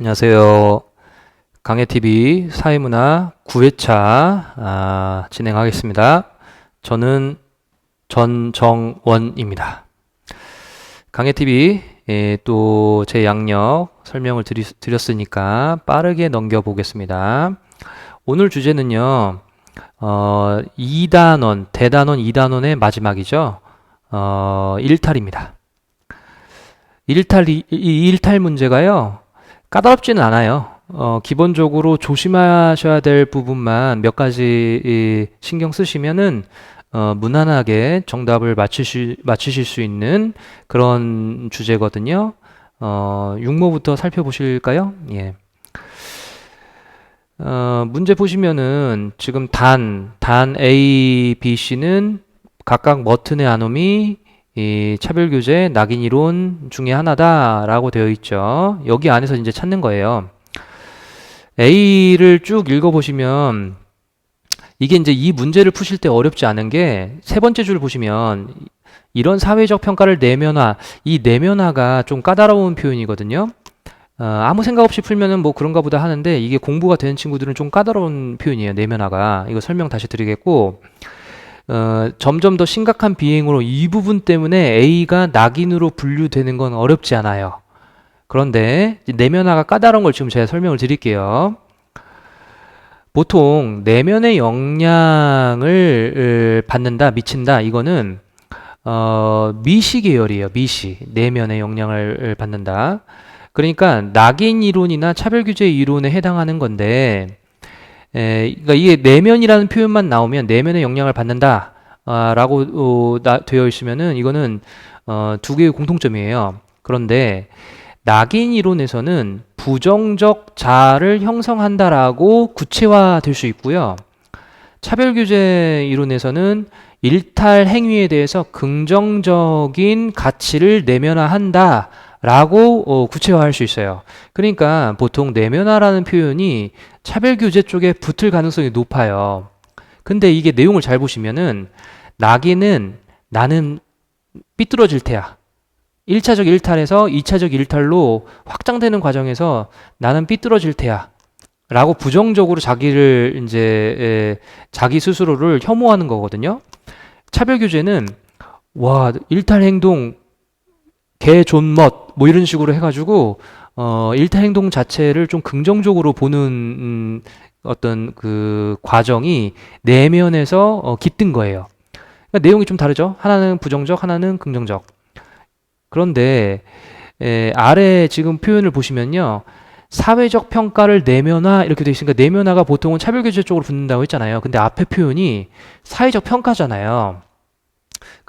안녕하세요. 강해TV 사회문화 9회차 아, 진행하겠습니다. 저는 전정원입니다. 강해TV 예, 또제 양력 설명을 드리, 드렸으니까 빠르게 넘겨보겠습니다. 오늘 주제는요, 어, 2단원, 대단원 2단원의 마지막이죠. 어, 일탈입니다. 일탈, 이, 이 일탈 문제가요, 까다롭지는 않아요. 어, 기본적으로 조심하셔야 될 부분만 몇 가지 이, 신경 쓰시면은 어, 무난하게 정답을 맞추실, 맞추실 수 있는 그런 주제거든요. 어, 육모부터 살펴보실까요? 예. 어, 문제 보시면은 지금 단, 단 A, B, C는 각각 머튼의 아놈이 이 차별교제 낙인 이론 중에 하나다라고 되어 있죠. 여기 안에서 이제 찾는 거예요. A를 쭉 읽어 보시면 이게 이제 이 문제를 푸실 때 어렵지 않은 게 세 번째 줄 보시면 이런 사회적 평가를 내면화, 이 내면화가 좀 까다로운 표현이거든요. 어, 아무 생각 없이 풀면은 뭐 그런가 보다 하는데 이게 공부가 되는 친구들은 좀 까다로운 표현이에요. 내면화가. 이거 설명 다시 드리겠고. 어, 점점 더 심각한 비행으로 이 부분 때문에 A가 낙인으로 분류되는 건 어렵지 않아요. 그런데 내면화가 까다로운 걸 지금 제가 설명을 드릴게요. 보통 내면의 영향을 받는다, 미친다, 이거는 어, 미시 계열이에요. 미시. 내면의 영향을 받는다. 그러니까 낙인 이론이나 차별 규제 이론에 해당하는 건데 에, 그러니까 이게 내면이라는 표현만 나오면 내면의 영향을 받는다. 아, 라고 어, 나, 되어 있으면은 이거는 어, 두 개의 공통점이에요. 그런데 낙인 이론에서는 부정적 자를 형성한다라고 구체화될 수 있고요. 차별 규제 이론에서는 일탈 행위에 대해서 긍정적인 가치를 내면화한다. 라고 어, 구체화할 수 있어요. 그러니까 보통 내면화라는 표현이 차별 규제 쪽에 붙을 가능성이 높아요. 근데 이게 내용을 잘 보시면은 낙인은 나는 삐뚤어질 테야. 1차적 일탈에서 2차적 일탈로 확장되는 과정에서 나는 삐뚤어질 테야. 라고 부정적으로 자기를 이제 에, 자기 스스로를 혐오하는 거거든요. 차별 규제는 와, 일탈 행동 개, 존, 멋, 뭐 이런 식으로 해가지고, 어, 일탈 행동 자체를 좀 긍정적으로 보는, 음, 어떤 그 과정이 내면에서 어, 깃든 거예요. 그러니까 내용이 좀 다르죠? 하나는 부정적, 하나는 긍정적. 그런데, 에, 아래 지금 표현을 보시면요. 사회적 평가를 내면화 이렇게 되어 있으니까 내면화가 보통은 차별규제 쪽으로 붙는다고 했잖아요. 근데 앞에 표현이 사회적 평가잖아요.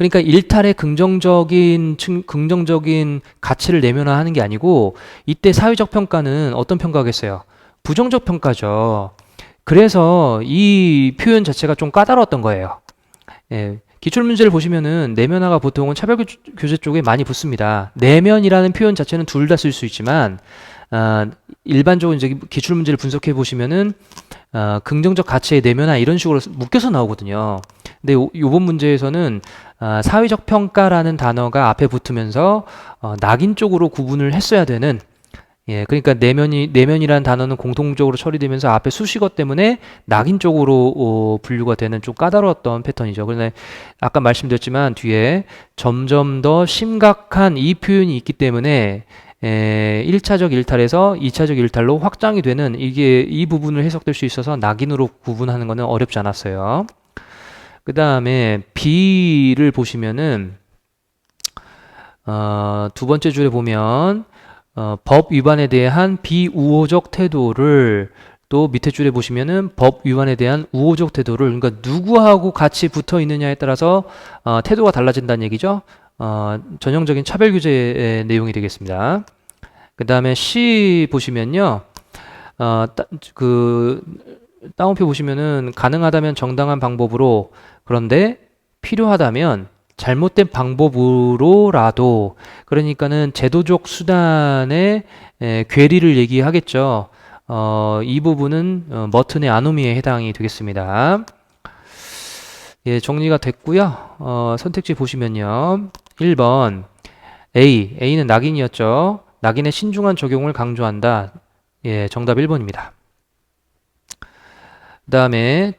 그러니까 일탈의 긍정적인 측, 긍정적인 가치를 내면화하는 게 아니고 이때 사회적 평가는 어떤 평가겠어요? 부정적 평가죠. 그래서 이 표현 자체가 좀 까다로웠던 거예요. 예, 기출 문제를 보시면은 내면화가 보통은 차별 교재 쪽에 많이 붙습니다. 내면이라는 표현 자체는 둘 다 쓸 수 있지만 아, 일반적으로 이제 기출 문제를 분석해 보시면은 어, 긍정적 가치의 내면화 이런 식으로 묶여서 나오거든요. 근데 요, 요번 문제에서는 어, 사회적 평가라는 단어가 앞에 붙으면서 어, 낙인 쪽으로 구분을 했어야 되는 예, 그러니까 내면이 내면이라는 단어는 공통적으로 처리되면서 앞에 수식어 때문에 낙인 쪽으로 어, 분류가 되는 좀 까다로웠던 패턴이죠. 그런데 아까 말씀드렸지만 뒤에 점점 더 심각한 이 표현이 있기 때문에 에, 1차적 일탈에서 2차적 일탈로 확장이 되는 이게 이 부분을 해석될 수 있어서 낙인으로 구분하는 것은 어렵지 않았어요. 그 다음에 B를 보시면은 어, 두 번째 줄에 보면 어, 법 위반에 대한 비우호적 태도를 또 밑에 줄에 보시면은 법 위반에 대한 우호적 태도를 그러니까 누구하고 같이 붙어 있느냐에 따라서 어, 태도가 달라진다는 얘기죠. 어, 전형적인 차별 규제의 내용이 되겠습니다. 그 다음에 C 보시면요. 어, 따, 그, 다운표 보시면은 가능하다면 정당한 방법으로 그런데 필요하다면 잘못된 방법으로라도 그러니까는 제도적 수단의 에, 괴리를 얘기하겠죠. 어, 이 부분은 어, 머튼의 아노미에 해당이 되겠습니다. 예, 정리가 됐고요. 어, 선택지 보시면요. 1번 A, A는 낙인이었죠. 낙인의 신중한 적용을 강조한다. 예, 정답 1번입니다. 그 다음에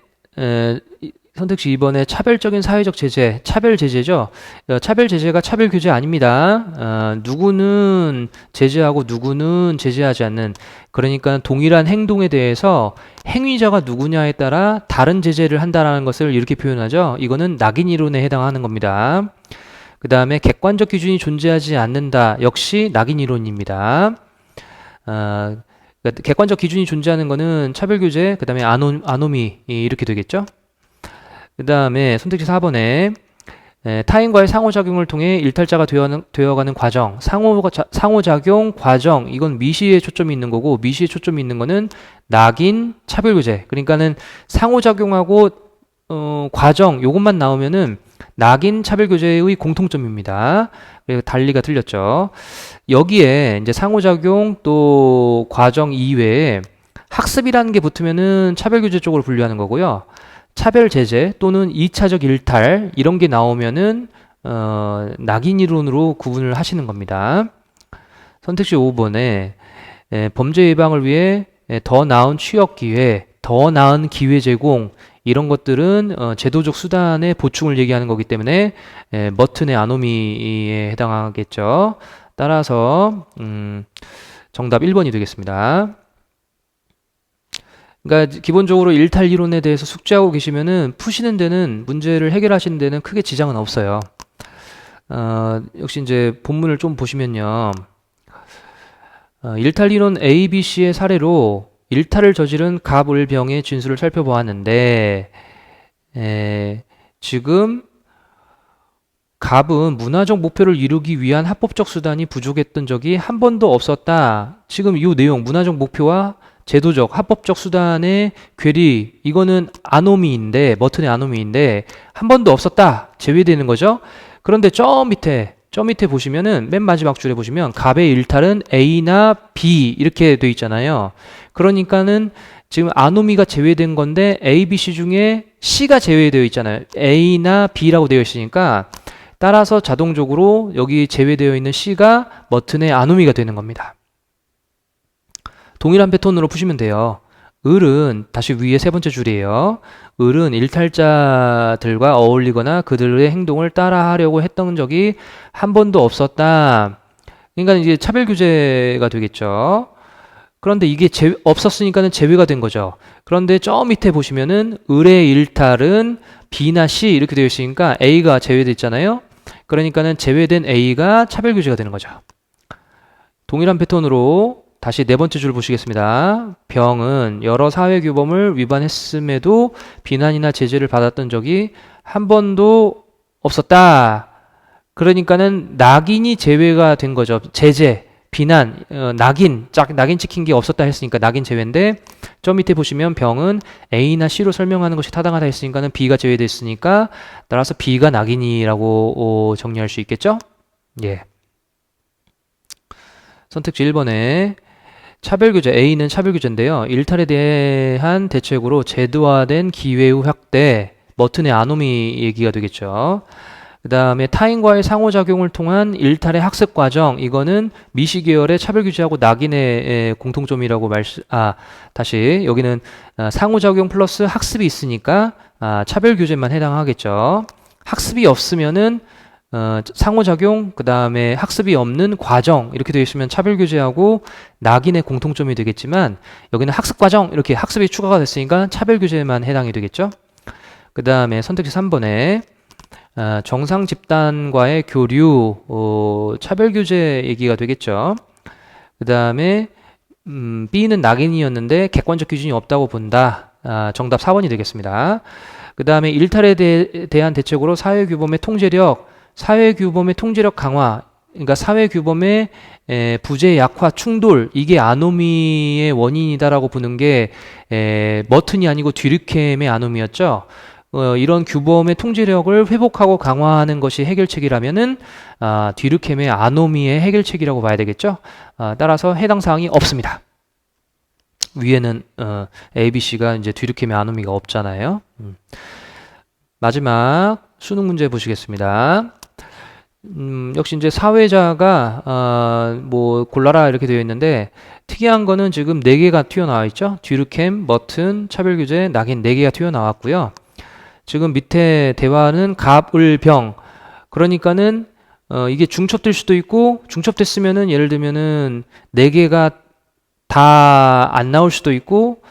선택지 2번에 차별적인 사회적 제재, 차별 제재죠. 어, 차별 제재가 차별 규제 아닙니다. 어, 누구는 제재하고 누구는 제재하지 않는 그러니까 동일한 행동에 대해서 행위자가 누구냐에 따라 다른 제재를 한다라는 것을 이렇게 표현하죠. 이거는 낙인 이론에 해당하는 겁니다. 그 다음에 객관적 기준이 존재하지 않는다. 역시 낙인 이론입니다. 어, 그러니까 객관적 기준이 존재하는 것은 차별 규제, 그 다음에 아노, 아노미 이렇게 되겠죠. 그 다음에 선택지 4번에 에, 타인과의 상호작용을 통해 일탈자가 되어가는, 되어가는 과정, 상호, 상호작용 과정, 이건 미시에 초점이 있는 거고, 미시에 초점이 있는 거는 낙인 차별규제. 그러니까는 상호작용하고, 어, 과정, 요것만 나오면은 낙인 차별규제의 공통점입니다. 달리가 틀렸죠. 여기에 이제 상호작용 또 과정 이외에 학습이라는 게 붙으면은 차별규제 쪽으로 분류하는 거고요. 차별 제재 또는 2차적 일탈 이런 게 나오면은 어, 낙인 이론으로 구분을 하시는 겁니다. 선택지 5번에 에, 범죄 예방을 위해 에, 더 나은 취업 기회, 더 나은 기회 제공 이런 것들은 어, 제도적 수단의 보충을 얘기하는 거기 때문에 에, 머튼의 아노미에 해당하겠죠. 따라서 음, 정답 1번이 되겠습니다. 그러니까 기본적으로 일탈 이론에 대해서 숙지하고 계시면은 푸시는 데는 문제를 해결하시는 데는 크게 지장은 없어요. 어, 역시 이제 본문을 좀 보시면요. 어, 일탈 이론 A, B, C의 사례로 일탈을 저지른 갑을병의 진술을 살펴보았는데 에, 지금 갑은 문화적 목표를 이루기 위한 합법적 수단이 부족했던 적이 한 번도 없었다. 지금 이 내용 문화적 목표와 제도적 합법적 수단의 괴리 이거는 아노미인데 머튼의 아노미인데 한 번도 없었다 제외되는 거죠. 그런데 저 밑에 저 밑에 보시면은 맨 마지막 줄에 보시면 갑의 일탈은 A나 B 이렇게 돼 있잖아요. 그러니까는 지금 아노미가 제외된 건데 A, B, C 중에 C가 제외되어 있잖아요. A나 B라고 되어 있으니까 따라서 자동적으로 여기 제외되어 있는 C가 머튼의 아노미가 되는 겁니다. 동일한 패턴으로 푸시면 돼요. 을은 다시 위에 세 번째 줄이에요. 을은 일탈자들과 어울리거나 그들의 행동을 따라하려고 했던 적이 한 번도 없었다. 그러니까 이게 차별 규제가 되겠죠. 그런데 이게 제, 없었으니까는 제외가 된 거죠. 그런데 저 밑에 보시면은 을의 일탈은 B나 C 이렇게 되어 있으니까 A가 제외됐잖아요. 그러니까는 제외된 A가 차별 규제가 되는 거죠. 동일한 패턴으로 다시 네 번째 줄 보시겠습니다. 병은 여러 사회 규범을 위반했음에도 비난이나 제재를 받았던 적이 한 번도 없었다. 그러니까는 낙인이 제외가 된 거죠. 제재, 비난, 어, 낙인, 짝 낙인 찍힌 게 없었다 했으니까 낙인 제외인데 저 밑에 보시면 병은 A나 C로 설명하는 것이 타당하다 했으니까는 B가 제외됐으니까 따라서 B가 낙인이라고 어, 정리할 수 있겠죠? 예. 선택지 1번에 차별규제 A는 차별규제인데요. 일탈에 대한 대책으로 제도화된 기회의 확대, 머튼의 아노미 얘기가 되겠죠. 그 다음에 타인과의 상호작용을 통한 일탈의 학습 과정, 이거는 미시 계열의 차별규제하고 낙인의 공통점이라고 말씀, 아, 다시, 여기는 아, 상호작용 플러스 학습이 있으니까, 아, 차별규제만 해당하겠죠. 학습이 없으면은 어, 상호작용, 그 다음에 학습이 없는 과정 이렇게 되어 있으면 차별규제하고 낙인의 공통점이 되겠지만 여기는 학습과정 이렇게 학습이 추가가 됐으니까 차별규제만 해당이 되겠죠. 그 다음에 선택지 3번에 어, 정상 집단과의 교류, 어, 차별규제 얘기가 되겠죠. 그 다음에 음, B는 낙인이었는데 객관적 기준이 없다고 본다. 아, 정답 4번이 되겠습니다. 그 다음에 일탈에 대, 대한 대책으로 사회규범의 통제력, 사회 규범의 통제력 강화, 그러니까 사회 규범의 에, 부재 약화 충돌 이게 아노미의 원인이다라고 보는 게 에, 머튼이 아니고 뒤르켐의 아노미였죠. 어, 이런 규범의 통제력을 회복하고 강화하는 것이 해결책이라면은 아, 뒤르켐의 아노미의 해결책이라고 봐야 되겠죠. 아, 따라서 해당 사항이 없습니다. 위에는 어, A, B, C가 이제 뒤르켐의 아노미가 없잖아요. 음. 마지막 수능 문제 보시겠습니다. 음, 역시 이제 사회자가 아, 뭐 골라라 이렇게 되어 있는데 특이한 거는 지금 네 개가 튀어나와 있죠. 뒤르캠, 머튼, 차별 규제, 낙인 네 개가 튀어나왔고요. 지금 밑에 대화는 갑, 을, 병. 그러니까는 어, 이게 중첩될 수도 있고 중첩됐으면은 예를 들면은 네 개가 다 안 나올 수도 있고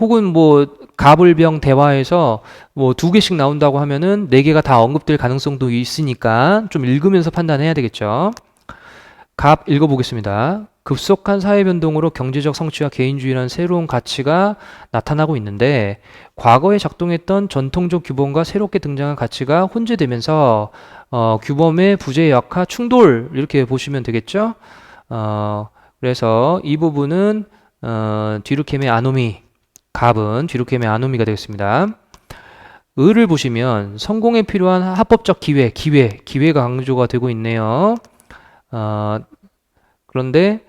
혹은 뭐 갑을병 대화에서 뭐 두 개씩 나온다고 하면은 네 개가 다 언급될 가능성도 있으니까 좀 읽으면서 판단해야 되겠죠. 갑 읽어보겠습니다. 급속한 사회 변동으로 경제적 성취와 개인주의라는 새로운 가치가 나타나고 있는데 과거에 작동했던 전통적 규범과 새롭게 등장한 가치가 혼재되면서 어, 규범의 부재 약화 충돌 이렇게 보시면 되겠죠. 어, 그래서 이 부분은 어, 뒤르캠의 아노미 갑은 뒤룩캠의 아노미가 되겠습니다. 을을 보시면 성공에 필요한 합법적 기회, 기회, 기회가 강조가 되고 있네요. 어, 그런데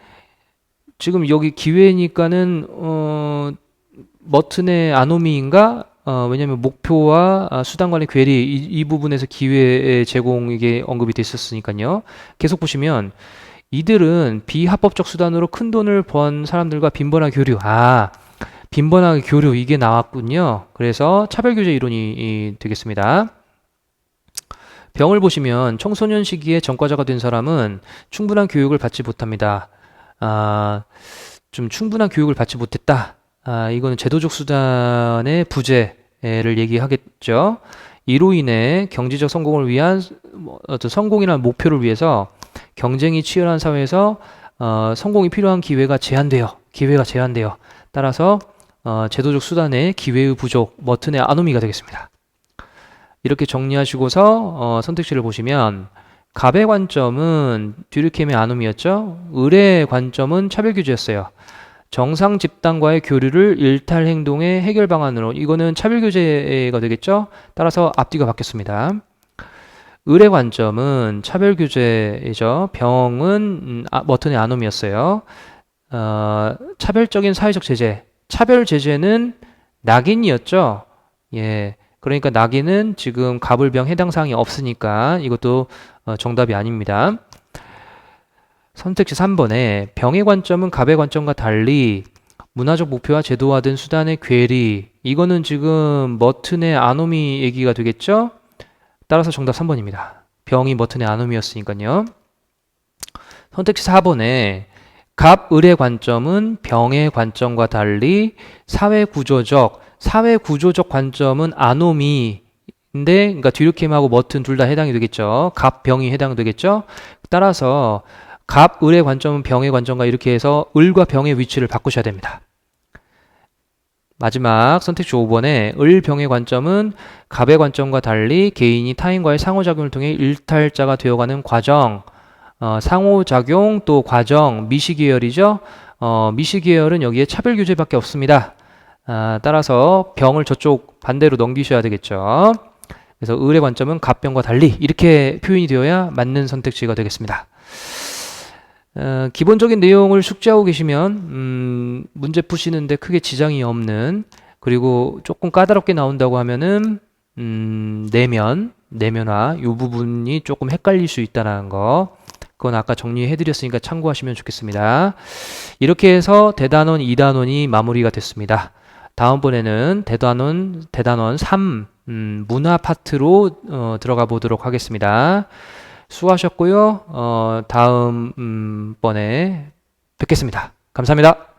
지금 여기 기회니까는 어, 머튼의 아노미인가? 어, 왜냐하면 목표와 아, 수단 간의 괴리 이, 이 부분에서 기회의 제공 이게 언급이 됐었으니까요. 계속 보시면 이들은 비합법적 수단으로 큰 돈을 번 사람들과 빈번한 교류. 아, 빈번하게 교류 이게 나왔군요. 그래서 차별 규제 이론이 되겠습니다. 병을 보시면 청소년 시기에 전과자가 된 사람은 충분한 교육을 받지 못합니다. 아, 좀 충분한 교육을 받지 못했다. 아, 이거는 제도적 수단의 부재를 얘기하겠죠. 이로 인해 경제적 성공을 위한 뭐, 어떤 성공이라는 목표를 위해서 경쟁이 치열한 사회에서 어, 성공이 필요한 기회가 제한돼요. 기회가 제한돼요. 따라서 어, 제도적 수단의 기회의 부족, 머튼의 아노미가 되겠습니다. 이렇게 정리하시고서 어, 선택지를 보시면 갑의 관점은 듀르켐의 아노미였죠. 을의 관점은 차별 규제였어요. 정상 집단과의 교류를 일탈 행동의 해결 방안으로 이거는 차별 규제가 되겠죠. 따라서 앞뒤가 바뀌었습니다. 을의 관점은 차별 규제이죠. 병은 음, 아, 머튼의 아노미였어요. 어, 차별적인 사회적 제재, 차별 제재는 낙인이었죠. 예. 그러니까 낙인은 지금 갑을병 해당 사항이 없으니까 이것도 어, 정답이 아닙니다. 선택지 3번에 병의 관점은 갑의 관점과 달리 문화적 목표와 제도화된 수단의 괴리 이거는 지금 머튼의 아노미 얘기가 되겠죠? 따라서 정답 3번입니다. 병이 머튼의 아노미였으니까요. 선택지 4번에 갑을의 관점은 병의 관점과 달리 사회 구조적, 사회 구조적 관점은 아노미인데, 그러니까 뒤르캠하고 머튼 둘 다 해당이 되겠죠. 갑, 병이 해당되겠죠. 따라서 갑, 을의 관점은 병의 관점과 이렇게 해서 을과 병의 위치를 바꾸셔야 됩니다. 마지막 선택지 5번에 을, 병의 관점은 갑의 관점과 달리 개인이 타인과의 상호작용을 통해 일탈자가 되어가는 과정, 어, 상호작용 또 과정 미시계열이죠. 어, 미시계열은 여기에 차별 규제밖에 없습니다. 아, 따라서 병을 저쪽 반대로 넘기셔야 되겠죠. 그래서 을의 관점은 갑병과 달리 이렇게 표현이 되어야 맞는 선택지가 되겠습니다. 어, 기본적인 내용을 숙지하고 계시면 음, 문제 푸시는데 크게 지장이 없는 그리고 조금 까다롭게 나온다고 하면은 음, 내면 내면화 이 부분이 조금 헷갈릴 수 있다는 거 그건 아까 정리해드렸으니까 참고하시면 좋겠습니다. 이렇게 해서 대단원 2단원이 마무리가 됐습니다. 다음번에는 대단원, 대단원 3, 음, 문화 파트로 어, 들어가 보도록 하겠습니다. 수고하셨고요. 어, 다음 음, 번에 뵙겠습니다. 감사합니다.